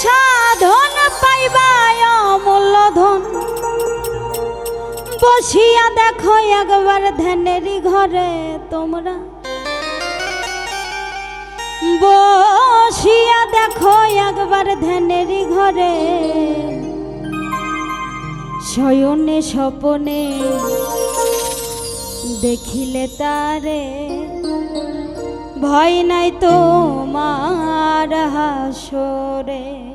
সাধন পাইবায় অমূল্য ধন। বসিয়া দেখো একবার ধ্যানের ঘরে তোমরা। বসিয়া দেখো একবার ধ্যানের ঘরে। শয়নে স্বপনে দেখিলে তারে ভয় নাই তোমার হাসরে।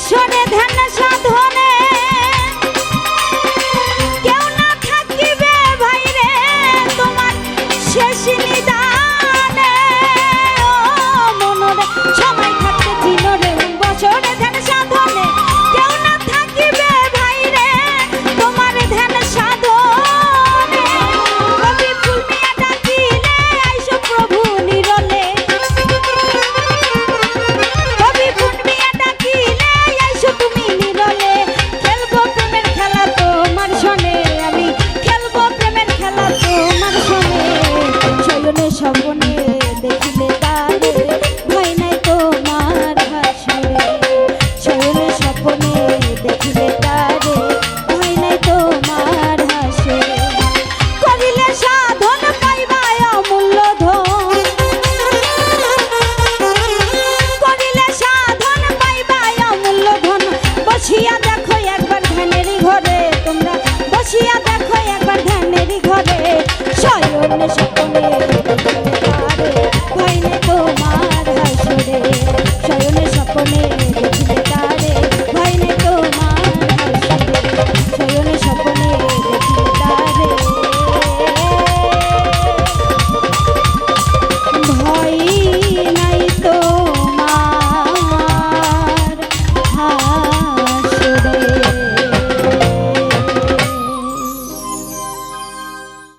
Emoción. Spanish.